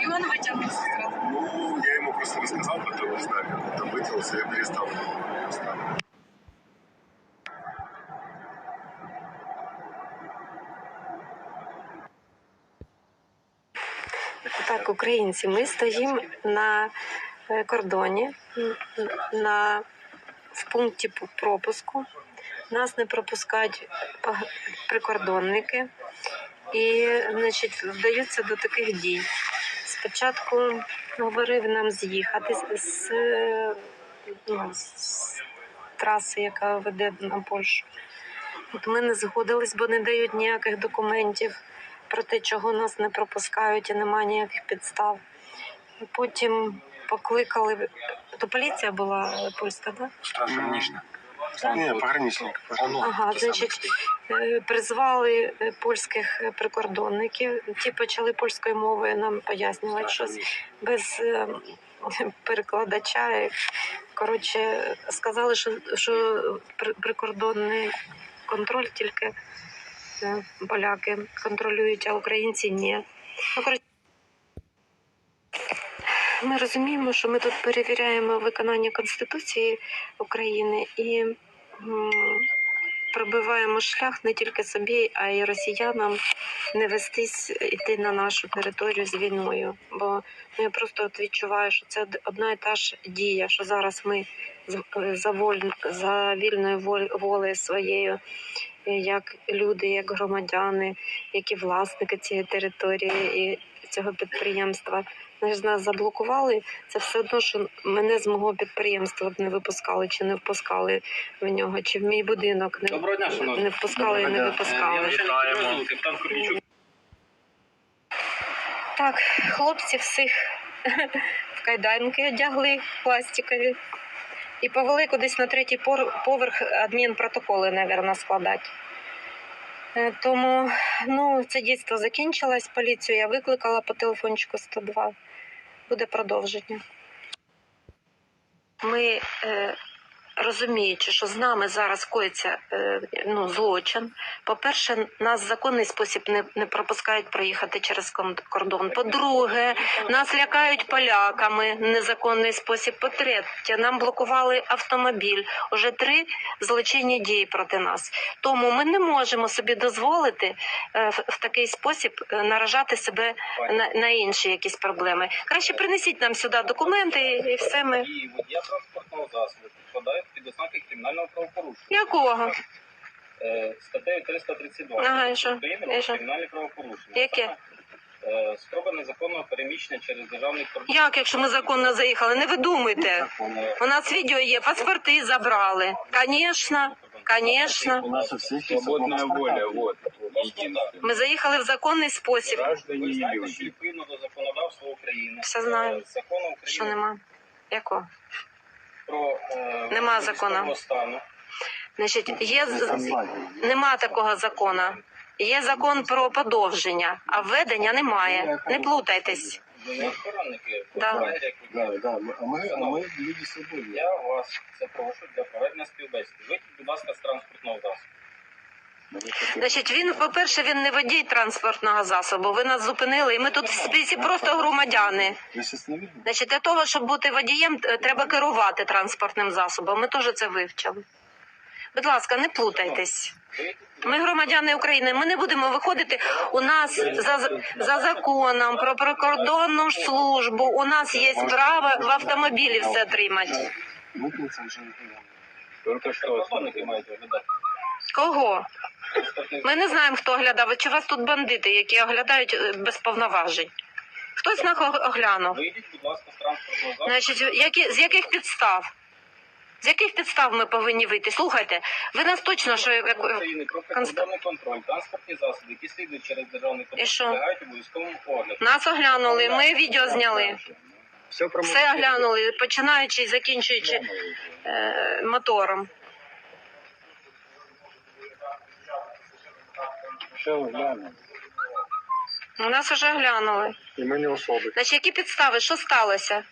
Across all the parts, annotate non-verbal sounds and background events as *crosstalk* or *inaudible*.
И он вытянулся сразу. Ну, я ему просто рассказал, потом, не знаю, там вытянулся, я перестал. Просто. Так, українці, ми стоїмо на е, кордоні, на, в пункті пропуску. Нас не пропускають прикордонники і значить, вдаються до таких дій. Спочатку говорив нам з'їхати з, ну, з траси, яка веде на Польщу. От ми не згодились, бо не дають ніяких документів про те, чого нас не пропускають і немає ніяких підстав. Потім покликали. То поліція була польська, так? Страж граничная. Не, пограничник. Ага, значить, е, призвали е, польських е, прикордонників. Ті почали польською мовою нам пояснювати щось без *laughs* перекладача. Коротше, сказали, що, що прикордонний контроль тільки поляки контролюють, а українці ні. Ну, коротше, ми розуміємо, що ми тут перевіряємо виконання Конституції України і пробиваємо шлях не тільки собі, а й росіянам не вестись іти на нашу територію з війною. Бо ну, я просто от відчуваю, що це одна і та ж дія, що зараз ми з- за, воль, за вільною волею своєю, е, як люди, як громадяни, як і власники цієї території і цього підприємства. Вони нас заблокували. Це все одно, що мене з мого підприємства б не випускали чи не впускали в нього, чи в мій будинок не, Доброго дня, шановні. не впускали і не випускали. Вітаємо. Так, хлопці всіх *laughs* в кайданки одягли пластикові і повели кудись на третій пор- поверх адмінпротоколи, мабуть, складати. Е, Тому ну, це дійство закінчилось. Поліцію я викликала по телефончику 102. Буде продовження. Ми е, розуміючи, що з нами зараз коїться е, ну, злочин. По-перше, нас законний спосіб не, не пропускають проїхати через кордон. По-друге, нас лякають поляками незаконний спосіб. По-третє, нам блокували автомобіль. Уже три злочинні дії проти нас. Тому ми не можемо собі дозволити е, в, такий спосіб е, наражати себе на, на інші якісь проблеми. Краще принесіть нам сюди документи і, все ми. Водія транспортного засобу підпадають під ознаки кримінального правопорушення. Якого? Е, Статтею 332 Ага, і що? України І про що? кримінальне правопорушення. Яке? Е, Спроба незаконного переміщення через державний кордон. Як, якщо ми законно заїхали? Не видумуйте. Е, У нас відео є, паспорти забрали. Звісно, звісно. У нас у всех есть Свободная воля, вот. Ми заїхали в законний спосіб. Граждане Ви и знаєте, що люди. відповідно до законодавства України, Все знаю. е, закону Що нема? Якого? про е, Нема військового закону. стану, Значить, є з- нема такого закону. Є закон про подовження, а введення немає. Не плутайтесь. ви не охоронники, Да. ви знаєте, як ви Да, да, мы- а мы, а мы люди свободные. Я вас це прошу для проведення співбесіди. Вийдіть, будь ласка, з транспортного засобу. Значить, він, по-перше, він не водій транспортного засобу. Ви нас зупинили, і ми тут всі просто громадяни. Значить, для того, щоб бути водієм, треба керувати транспортним засобом. Ми теж це вивчили. Будь ласка, не плутайтесь. Ми громадяни України. Ми не будемо виходити. У нас за, за законом про прикордонну службу. У нас є право в автомобілі все тримати. Кого? Ми не знаємо, хто оглядав. Чи у вас тут бандити, які оглядають е, без повноважень? Хтось нас оглянув. Вийдіть, будь ласка, з транспортного засобу. Значить, які, з яких підстав? З яких підстав ми повинні вийти? Слухайте, ви нас точно що як- України про прикордонний контроль, транспортні засоби, які слідують через державний І що? підлягають обов'язковому огляду. нас оглянули, ми відео зняли. Все про Все оглянули, починаючи і закінчуючи е, мотором. Все глянули. У нас вже глянули. І ми не особи. Значить, які підстави? Що сталося?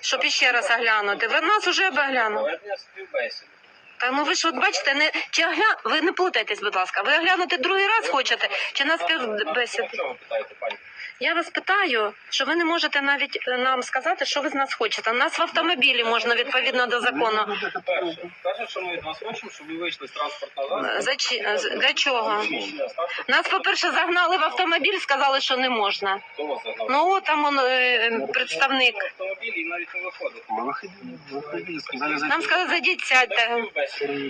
Щоб іще раз оглянути? Ви нас уже оглянули. Проведення співбесіди. Та ну ви ж от бачите, не чи огля... ви не плутайтесь, будь ласка. Ви оглянути другий раз хочете, чи на співбесіду? Що ви питаєте, пані? Я вас питаю, що ви не можете навіть е, нам сказати, що ви з нас хочете. Нас в автомобілі можна відповідно до закону. Перше, кажуть, що ми від вас хочемо, щоб ви вийшли з транспортного засобу. За чи- з- для чого? Посвідчення статусу. Нас, по-перше, загнали в автомобіль, сказали, що не можна. Хто вас загнав? Ну, от там он, е, представник. В автомобілі і навіть не виходить. Мы выходили, выходили, сказали зайти. Нам сказали, зайдіть, сядьте.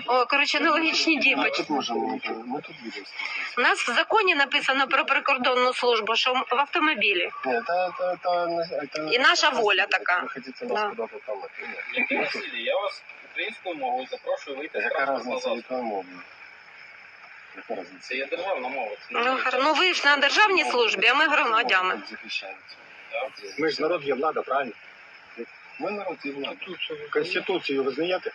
О, коротше, нелогічні дії. Мы поч- тут можем, мы тут видим. У нас в законі написано про прикордонну службу, що в автомобілі. Нет, это, это, это, это... И наша воля такая. Вы хотите нас Да. куда-то там... это нет. Які Василій, я вас українською мовою запрошую вийти з Яка транспортного разница, засобу. яка мова? Яка разница? Це є державна мова. Це не Ну, є гар- ну ви ж на державній службі, а ми громадяни. Тут захищається. Так. Ми ж народ є влада, правильно? Ми народ є влада. Конституцію визнаєте?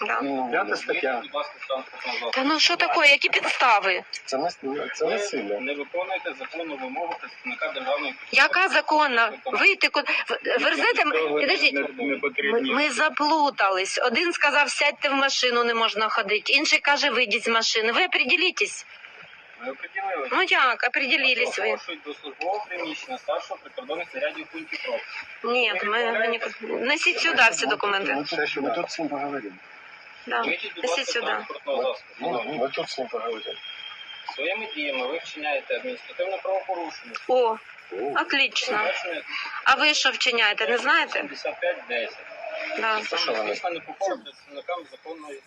Да. П'ята стаття. транспортного засобу. Та ну що таке, які підстави? Це не, це не сильно. не виконуєте законну вимогу представника державної Яка законна? Вийти куди? В- Верзете? Підождіть. Ми, ми заплутались. Один сказав, сядьте в машину, не можна ходити. Інший каже, вийдіть з машини. Ви определітесь. Ви определили. Ну як, определились ви? Запрошують до службового приміщення старшого прикордонних зарядів пунктів ПРО. Ні, ми, ми нікуди. Несіть сюди всі документи. Ми тут, ми тут з ним поговоримо. Да. Несіть сюди. транспортного засобу. Ми, ми тут з ним поговоримо. Своїми діями ви вчиняєте адміністративне правопорушення. О, отлично. А ви що вчиняєте, не знаєте? 7510. Да. Саме звісно непокора представникам законної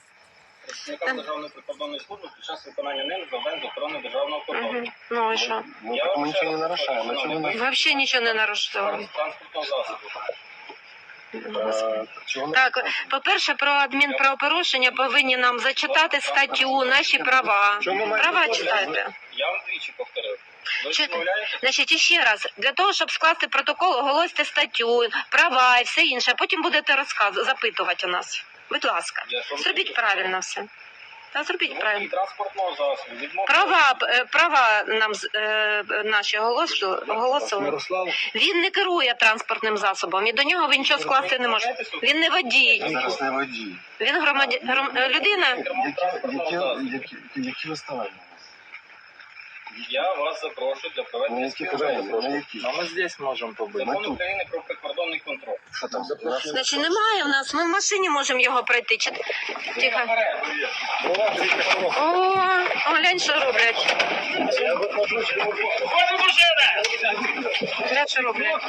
представникам Державної прикордонної служби під час виконання ним завдань з охорони державного кордону. Угу. Ну і що? Ми, Я вам ще не раз ви Взагалі нічого не нарушили. Транспортного засобу. Так, по-перше, про адмінправопорушення повинні нам зачитати статтю, наші права. Права читайте. Я вам двічі повторив. Чуєте? Значить, іще раз, для того, щоб скласти протокол, оголосьте статтю, права і все інше, а потім будете розказувати, запитувати у нас. Будь ласка, зробіть правильно все. Та зробіть правильно. транспортного засобу. відмовляєтесь. Права, е, права нам з- е, наші оголосили, оголосили. Мирослав, Він не керує транспортним засобом, і до нього ви нічого скласти не можете. Він не водій, зараз не водій. він громадя... гром... е, людина. Які, які, які, які вас? Я вас запрошую для проведення які питання? На які? А мы здесь можем побыть. Ми Закон. України про прикордонний контроль. Що там? Значить, немає в нас, ми в машині можемо його пройти. Чи... Тихо. О, глянь, що роблять. Глянь, що роблять.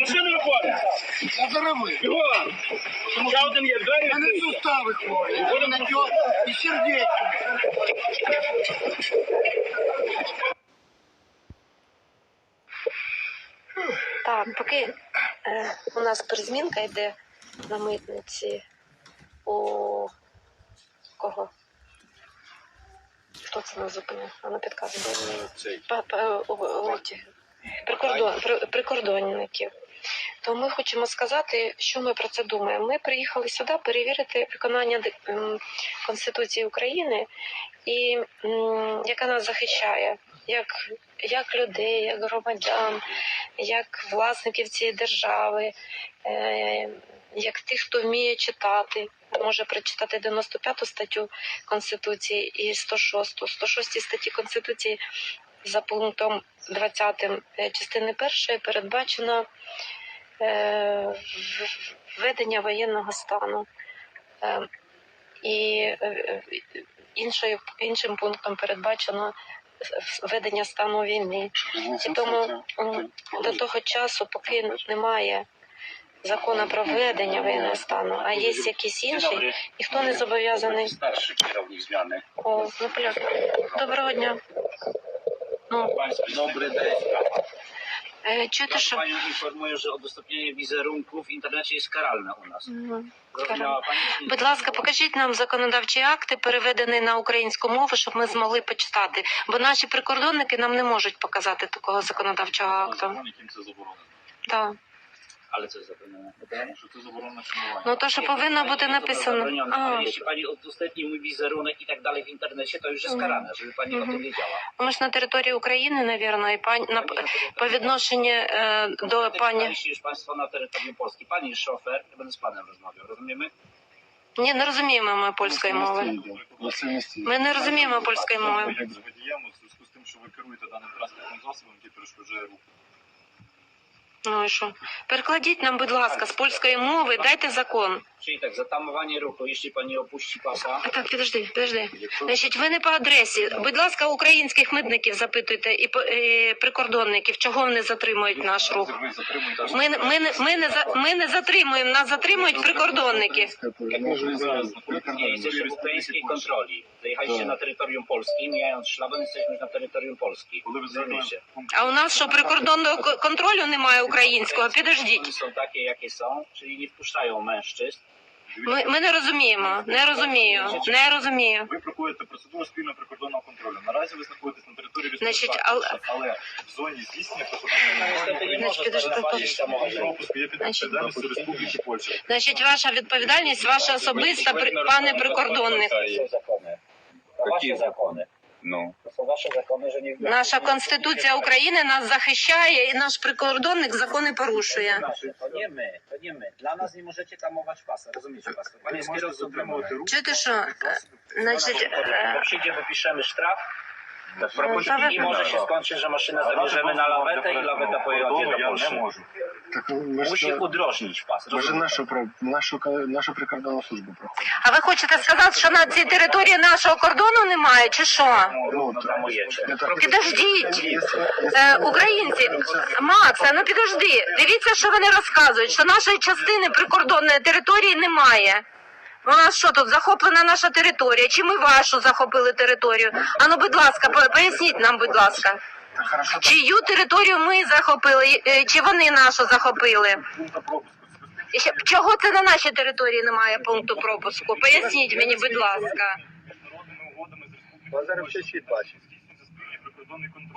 Машину виходить! Назарови! Бігом! Ще один є, двері Мене сустави хворі, вони і сердечко. Поки е, у нас перезмінка йде на митниці у кого? Хто це нас зупинив? Вона підказує. Па- па- у- у- ті, Прикордон, при- прикордонників. То ми хочемо сказати, що ми про це думаємо. Ми приїхали сюди перевірити виконання м, Конституції України, і м, яка нас захищає, як, як людей, як громадян, як власників цієї держави, е, як тих, хто вміє читати, може прочитати 95 статтю Конституції і 106. 106 статті Конституції за пунктом 20 е, частини першої передбачено е, введення воєнного стану. Е, і е, іншою, іншим пунктом передбачено введення стану війни. І тому до того часу, поки немає закону про введення воєнного стану, а є якісь інші, ніхто не зобов'язаний. О, ну. Доброго дня. Ну, Добрий день. Е, чуєте, що Panią informuję, że udostępnienie wizerunku w internecie jest karalne u nas. Zrozumiała Pani? czy nie? Будь ласка, покажіть нам законодавчі акти, переведені на українську мову, щоб ми змогли почитати. Бо наші прикордонники нам не можуть показати такого законодавчого акту. Законникам це заборонено. Так. Ale co jest zabronione? Що це заборонено шанування. Ну то, що повинно бути написано. А, jeśli Pani udostępni mój wizerunek i tak dalej w internecie, to już jest karane, żeby Pani o tym wiedziała. ми ж на території України, навірно, і пані на по відношенню е, до Pani... пані. Jeśli już Państwo na terytorium Polski, Pani szofer, ja będę z Panem rozmawiał, rozumiemy? Ні, не розуміємо ми польської мови. Ми не розуміємо польської мови. Як з водієм, у зв'язку з тим, що ви керуєте даним транспортним засобом, який перешкоджає руху. Ну і що? Перекладіть нам, будь ласка, з польської мови, дайте закон. Czyli tak, zatamowanie ruchu, jeśli pani opuści pasa, Так, підожди, підожди. Значить, ви не по адресі. Будь ласка, українських митників запитуйте і, по- і прикордонників, чого вони затримують наш рух. Ми, не- ми, не- ми, не, за- ми не затримуємо, нас затримують прикордонники. як ви зараз знаходитесь nie, jesteśmy w ukraińskiej kontroli. Zajechaliście na terytorium Polski, mijając szlaban, jesteśmy już na terytorium Polski. А у нас що прикордонного контролю немає українського? Підождіть. Ми, ми не розуміємо. Не розумію. Не розумію. ви проходите процедуру спільного прикордонного контролю. Наразі ви знаходитесь на території Значить, але- але в зоні здійснення відповідальністю Республіки Польща. Значить, ваша відповідальність, ваша особиста, при- пане прикордонник. To są zakony. To wasze zakony. Ну. To są wasze zakony, że nie Наша конституція України нас захищає, і наш прикордонник закони порушує. To nie my, to nie my. Dla nas nie możecie tamować pasa, rozumiecie państwo? Pan Ви jest можете kierowcą затримувати drogowym. рух. Чуєте що? Значить, е, Jak przyjdzie, wypiszemy sztraf Ну, i może się skończyć, że maszynę zabierzemy na lawetę i laweta pojedzie do я не Polski. можу. Так ми Musi ж udrożnić pas. ми ж нашу про- нашу ка- нашу прикордонну службу проходимо. а ви хочете сказати, що на цій території нашого кордону немає, чи що? Ну. Я так- Підождіть, Якщо- е, українці, Макса, ну підожди, дивіться, що вони розказують, що нашої частини прикордонної території немає. У нас що тут захоплена наша територія? Чи ми вашу захопили територію? А ну, будь ласка, поясніть нам, будь ласка, чию територію ми захопили, е, чи вони нашу захопили? Чого це на нашій території немає пункту пропуску? Поясніть мені, будь ласка.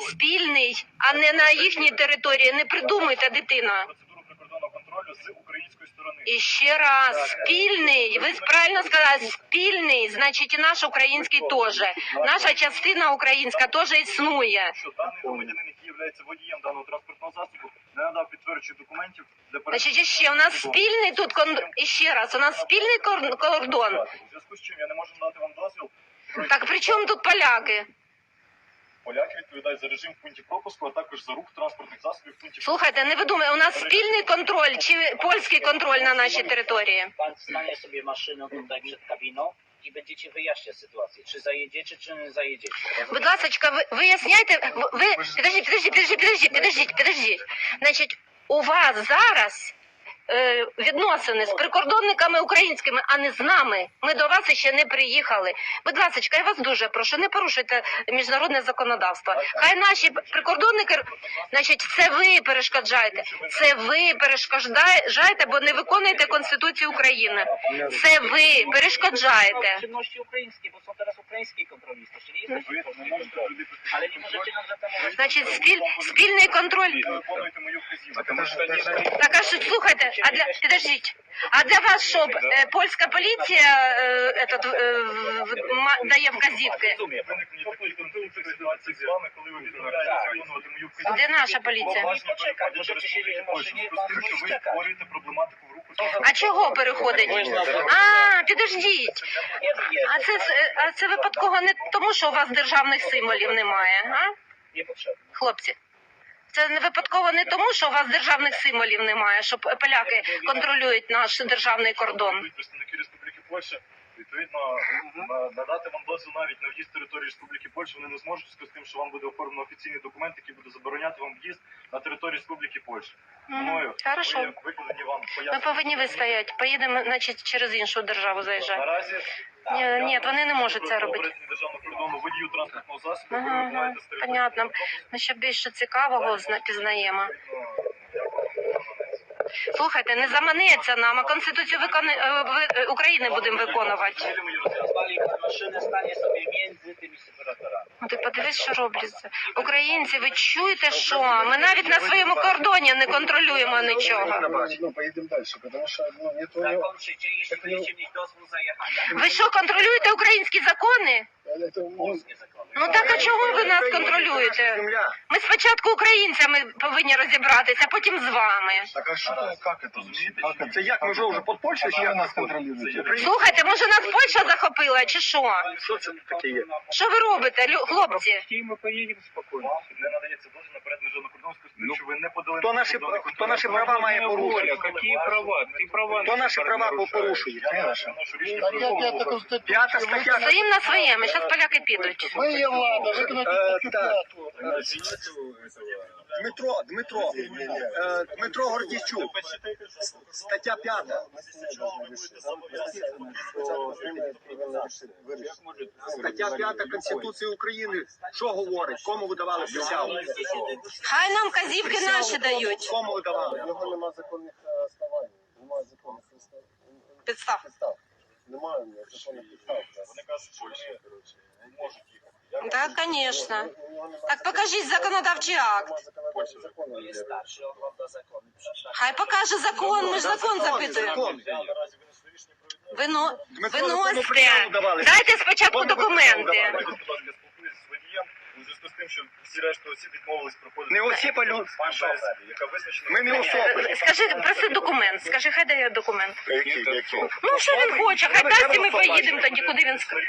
Спільний, а не на їхній території. Не придумуйте, дитина. Процедуру прикордонного контролю з української сторони. І ще раз, спільний. Ви правильно сказали, спільний, значить і наш український теж. Наша частина українська теж існує. Що даний громадянин, який є водієм даного транспортного засобу, не надав підтверджуючих документів для Значить, іще у нас спільний тут кон... ще раз, у нас спільний кордон. У зв'язку з чим я не можу надати вам дозвіл. Так при чому тут поляки? Поляки відповідають за режим в пункті пропуску, а також за рух транспортних засобів в пункті Слухайте, не видумайте, у нас спільний контроль чи польський контроль на нашій території? Pan stanie sobie maszyną tutaj przed kabiną i będziecie wyjaśniać sytuację. Czy zajedziecie, czy nie zajedziecie. Будь ласка, ви виясняйте, ви, ви підождіть, підождіть, підождіть, підождіть, підождіть, підождіть. Значить, у вас зараз відносини з прикордонниками українськими, а не з нами. Ми до вас ще не приїхали. Будь ласка, я вас дуже прошу, не порушуйте міжнародне законодавство. Хай наші прикордонники, значить, це ви перешкоджаєте. Це ви перешкоджаєте, бо не виконуєте Конституцію України. Це ви перешкоджаєте. Не можете туди Ale nie możecie nam zatamować. Значить, спіль, спільний контроль. Що- Так, а що, слухайте, а для підождіть. А для вас що е, польська поліція е, этот, е, в- ма- дає вказівки? Де наша поліція? А чого переходить? А, підождіть. А це а це випадково не тому, що у вас державних символів немає, а? Хлопці. Це не випадково не тому, що у вас державних символів немає, що поляки контролюють наш державний кордон. Представники Республіки Польща. Відповідно, надати вам дозвіл навіть на в'їзд території Республіки Польща вони не зможуть з тим, що вам буде оформлено офіційний документ, який буде забороняти вам в'їзд на територію Республіки Польща. Мною Хорошо. ви- викладені вам Ми повинні вистояти. Поїдемо, значить, через іншу державу заїжджати. Наразі Ні, ні, вони не можуть це робити. Державного кордону водію транспортного засобу. Ага, ви ага, понятно. Ми ще більше цікавого зна- пізнаємо. Слухайте, не заманеться нам, а Конституцію викони... е, е, України будемо виконувати. Ну, Ти подивись, що робляться. Українці, ви чуєте, що? Ми навіть на своєму кордоні не контролюємо нічого. Ну, поїдемо далі, тому що ну, не то... Ви що, контролюєте українські закони? Ну. Ну так а чого ви нас контролюєте? Земля. Ми спочатку українцями повинні розібратися, а потім з вами. Так а що, як це? Як це? Як, ми вже вже під Польщею, чи як нас контролюєте? Слухайте, може нас Польща захопила, чи що? Що це таке є? Що ви робите, лю- хлопці? Ми поїдемо спокійно. Не надається дозвіл на перетин міжнародного кордону, що ви не подали. Хто наші, хто наші права має порушити? Які права? Ти права. Хто наші права порушує? Стаття 5 Конституції. П'ята стаття. Стоїм на своєму, зараз поляки підуть. Ми є влада, виконати Е, так. 5. Дмитро, Дмитро, е, Дмитро Гордійчук, стаття 5. Стаття 5 Конституції України. Що говорить? Кому ви давали присягу? Хай нам казівки наші дають. Кому ви давали? Його нема законних е, основань, немає законних підстав. Підстав. підстав. Немає законних підстав. Вони кажуть, що вони можуть їхати. Нього нема Так покажіть законодавчий акт. Хай покаже закон, ми ж закон запитуємо. Вино... Виносьте. Дайте спочатку документи. давали? Будь ласка, спілкуйтесь з водієм у зв'язку з тим, що всі решта осіб відмовились проходити. Не осіб, а люд. Яка визначена. Ми не особи. Скажи, проси документ. Скажи, хай дає документ. Ну, що він хоче, хай дасть і ми поїдемо тоді, куди він скаже.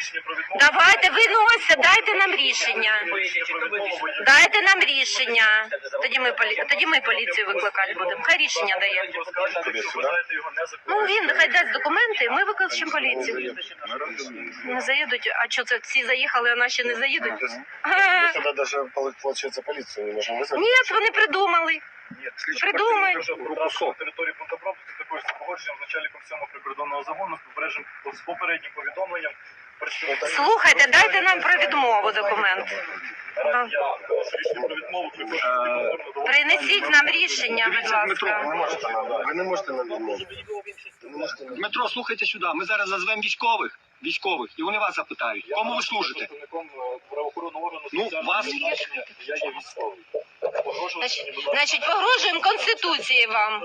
Давайте, виносьте, дайте нам рішення. Дайте нам рішення. Тоді ми, полі... тоді ми поліцію викликати будемо. Хай рішення дає. Ну, він хай дасть документи, ми викличемо поліцію. Не заїдуть, а що це всі заїхали, а наші не заїдуть? Ага. Тогда даже, получается, полицию не можем вызвать. Ні, вони придумали. Ні, Придумай. Придумай. території пункту пропуску також з погодженням з начальником сьомого прикордонного загону з попередженням з попереднім повідомленням. представника- Слухайте, дайте нам про відмову документ. Я оголошу рішення про відмову приходжу Принесіть нам рішення, будь Дивіться, Дмитро, ласка. Ви не можете нам, ви не можете нам відмовити. Ви не можете нам Дмитро, слухайте сюди. Ми зараз назвемо військових, військових, і вони вас запитають. Кому ви служите? Е, органу Ну, вас- Я є військовий. Значить, значить, погрожуємо Конституції вам.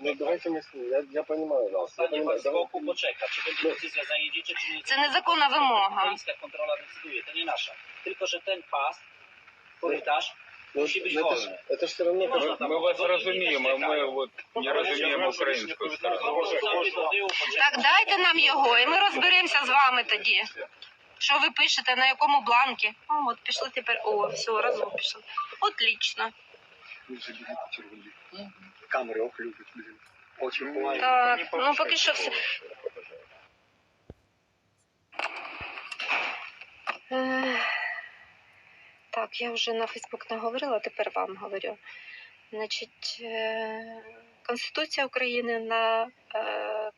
Ну, давайте с я, я понимаю вас. Я Stanie pan понимаю, давай- boku, poczeka. Czy będzie decyzja, zajedziecie, czy nie. Це незаконна вимога. Pańska kontrola decyduje, to nie nasza. Tylko, że ten pas, korytarz, Ну, это, ж, это ж все равно... Można tam Ми вас розуміємо, ми от не розуміємо українську сторону. Так дайте нам його, і ми розберемося з вами тоді. Що ви пишете, на якому бланкі? О, от пішли тепер. О, все, разом пішли. Отлично. Камери ох любить, блін. Очі ховають. Так, ну поки що все. Ех, Так, я вже на Фейсбук не говорила, тепер вам говорю. Значить, е, Конституція України на е,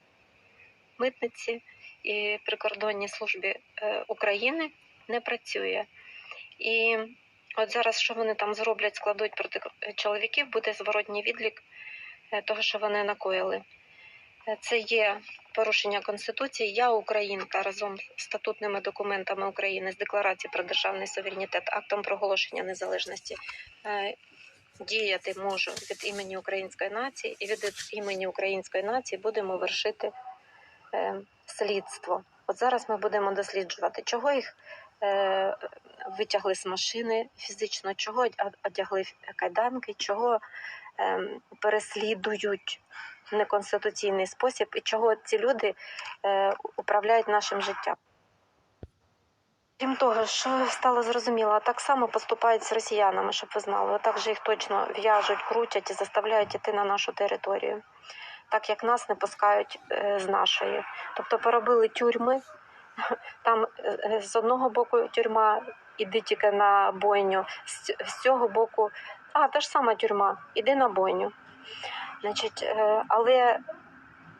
митниці і прикордонній службі е, України не працює. І от зараз, що вони там зроблять, складуть проти чоловіків, буде зворотній відлік того, що вони накоїли. Це є порушення Конституції. Я українка разом з статутними документами України з декларації про державний суверенітет, актом проголошення незалежності. е, Діяти можу від імені української нації, і від імені української нації будемо вершити е, слідство. От зараз ми будемо досліджувати, чого їх е, витягли з машини фізично, чого одягли кайданки, чого е, переслідують неконституційний спосіб, і чого ці люди е, управляють нашим життям. Крім того, що стало зрозуміло, так само поступають з росіянами, щоб ви знали. Отак же їх точно в'яжуть, крутять і заставляють іти на нашу територію, так як нас не пускають е, з нашої. Тобто поробили тюрми. *laughs* Там е, е, з одного боку тюрма, іди тільки на бойню, з цього боку, а та ж сама тюрма, іди на бойню. Значить, е, але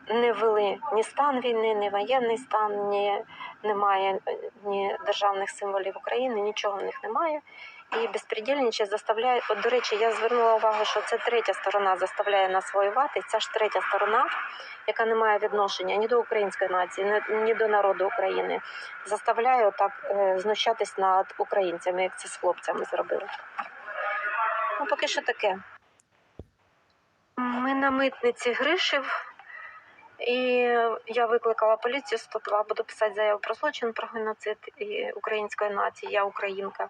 не ввели ні стан війни, ні воєнний стан, ні немає ні державних символів України, нічого в них немає. І безпредельниче заставляє. От, до речі, я звернула увагу, що це третя сторона заставляє нас воювати. Ця ж третя сторона, яка не має відношення ні до української нації, ні до народу України, заставляє отак е, знущатись над українцями, як це з хлопцями зробили. Ну, поки що таке. Ми на митниці Гришів. І я викликала поліцію 102, буду писати заяву про злочин про геноцид української нації. Я українка.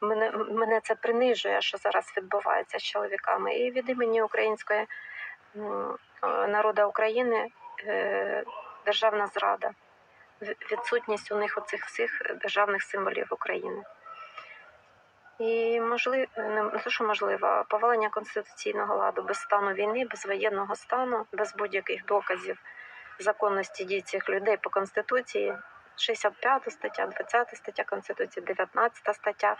Мене, мене це принижує, що зараз відбувається з чоловіками. І від імені української е, народу України е, державна зрада, відсутність у них оцих всіх державних символів України. І можливо, не те, що можливо, повалення конституційного ладу без стану війни, без воєнного стану, без будь-яких доказів законності дій цих людей по конституції. 65 стаття, 20 стаття Конституції, 19 стаття,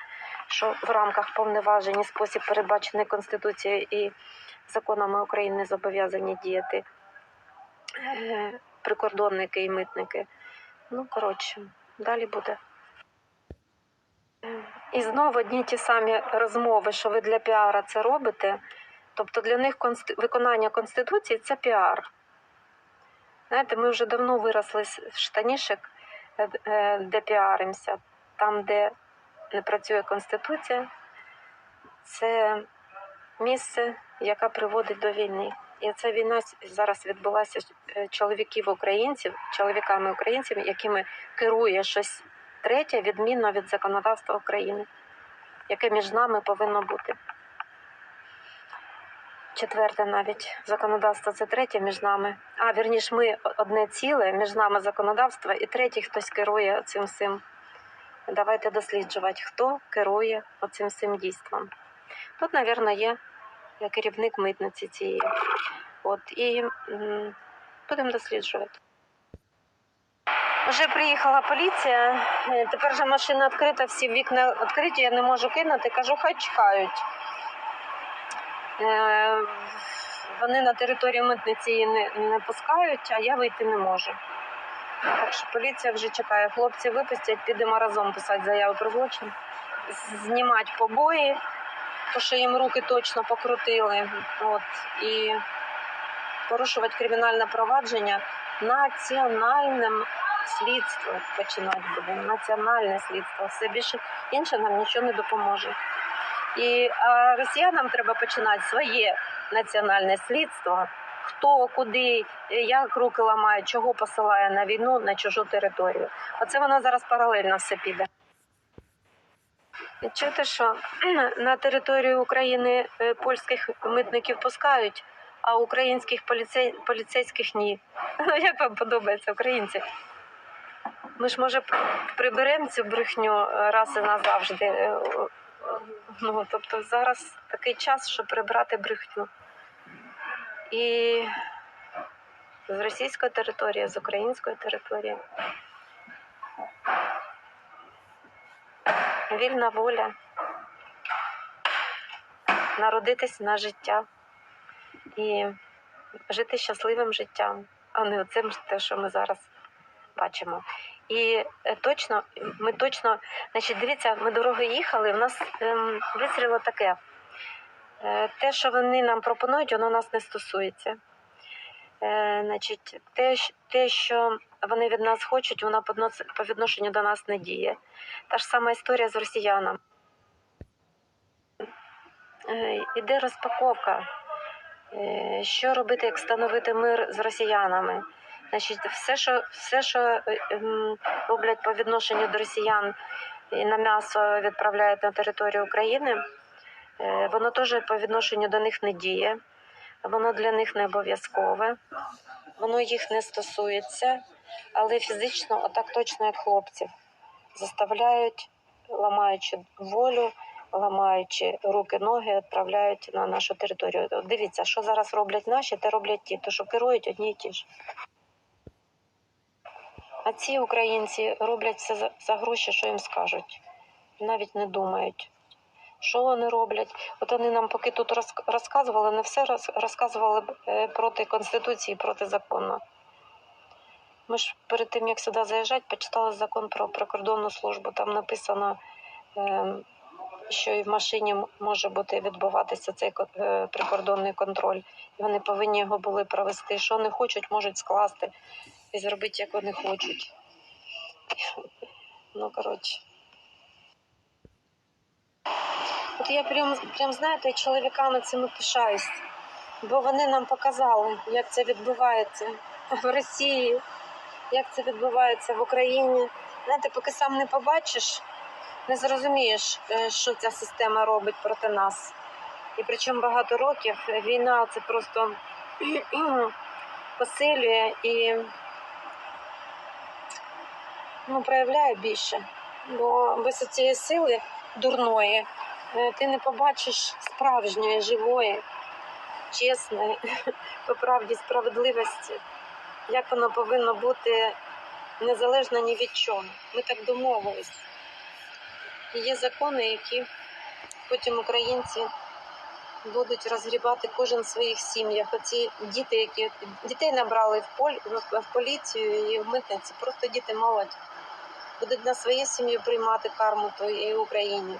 що в рамках повноважень і спосіб передбачений Конституцією і законами України зобов'язані діяти е, прикордонники і митники. Ну, коротше, далі буде. І знову одні ті самі розмови, що ви для піара це робите. Тобто для них виконання Конституції це піар. Знаєте, ми вже давно виросли з штанішек, е, е, де піаримося. Там, де не працює Конституція, це місце, яке приводить до війни. І ця війна зараз відбулася е, чоловіків українців, чоловіками українців, якими керує щось третє, відмінно від законодавства України, яке між нами повинно бути. Четверте навіть законодавство це третє між нами. А вірніш, ми одне ціле, між нами законодавство, і третій хтось керує цим всім. Давайте досліджувати, хто керує оцим всім дійством. Тут, мабуть, є керівник митниці цієї. От і будемо досліджувати. Вже приїхала поліція. Е, Тепер же машина відкрита, всі вікна відкриті, я не можу кинути. Кажу, хай чекають. Е, Вони на територію митниці її не, не пускають, а я вийти не можу. Так що поліція вже чекає. Хлопці випустять, підемо разом писати заяву про злочин, знімати побої, то що їм руки точно покрутили. От, і порушувати кримінальне провадження національним слідством починати будемо. Національне слідство. Все більше інше нам нічого не допоможе. І а росіянам треба починати своє національне слідство. Хто, куди, як руки ламає, чого посилає на війну на чужу територію. Оце воно зараз паралельно все піде. І Чуєте, що *clears throat* на територію України е, польських митників пускають, а українських поліцей... поліцейських ні. *laughs* Ну як вам подобається українці? Ми ж може приберемо цю брехню е, раз і назавжди. Е, Ну, тобто зараз такий час, щоб прибрати брехню. І з російської території, з української території. Вільна воля. Народитись на життя і жити щасливим життям, а не оцим те, що ми зараз бачимо. І е, точно, ми точно, значить, дивіться, ми дорого їхали, в нас ем, визріло таке. Е, те, що вони нам пропонують, воно нас не стосується. Е, значить, те, те, що вони від нас хочуть, воно по відношенню до нас не діє. Та ж сама історія з росіянами. Е, іде розпаковка. Е, що робити, як встановити мир з росіянами? Значить, все, що, все, що е, ем, роблять по відношенню до росіян і на м'ясо відправляють на територію України, е, воно теж по відношенню до них не діє, воно для них не обов'язкове, воно їх не стосується, але фізично, отак точно як хлопців, заставляють, ламаючи волю, ламаючи руки, ноги, відправляють на нашу територію. Дивіться, що зараз роблять наші, те роблять ті, то що керують одні й ті ж. А ці українці роблять все за, гроші, що їм скажуть. Навіть не думають, що вони роблять. От вони нам поки тут роз- розказували, не все розказували е, проти Конституції, проти закону. Ми ж перед тим, як сюди заїжджати, почитали закон про прикордонну службу. Там написано, е, що і в машині може бути відбуватися цей е, прикордонний контроль. І вони повинні його були провести. Що не хочуть, можуть скласти і зробити, як вони хочуть. Ну, коротше. От я прям, прям знаєте, чоловіками цими пишаюсь. Бо вони нам показали, як це відбувається в Росії, як це відбувається в Україні. Знаєте, поки сам не побачиш, не зрозумієш, е, що ця система робить проти нас. І причому багато років війна це просто *clears throat* посилює і ну, проявляє більше. Бо без цієї сили дурної е, ти не побачиш справжньої, живої, чесної, *laughs* по правді справедливості, як воно повинно бути незалежно ні від чого. Ми так домовились. Є закони, які потім українці будуть розгрібати кожен в своїх сім'ях. Оці діти, які дітей набрали в, поль, в поліцію і в митниці, просто діти молодь. Будуть на свою сім'ю приймати карму то і Україні.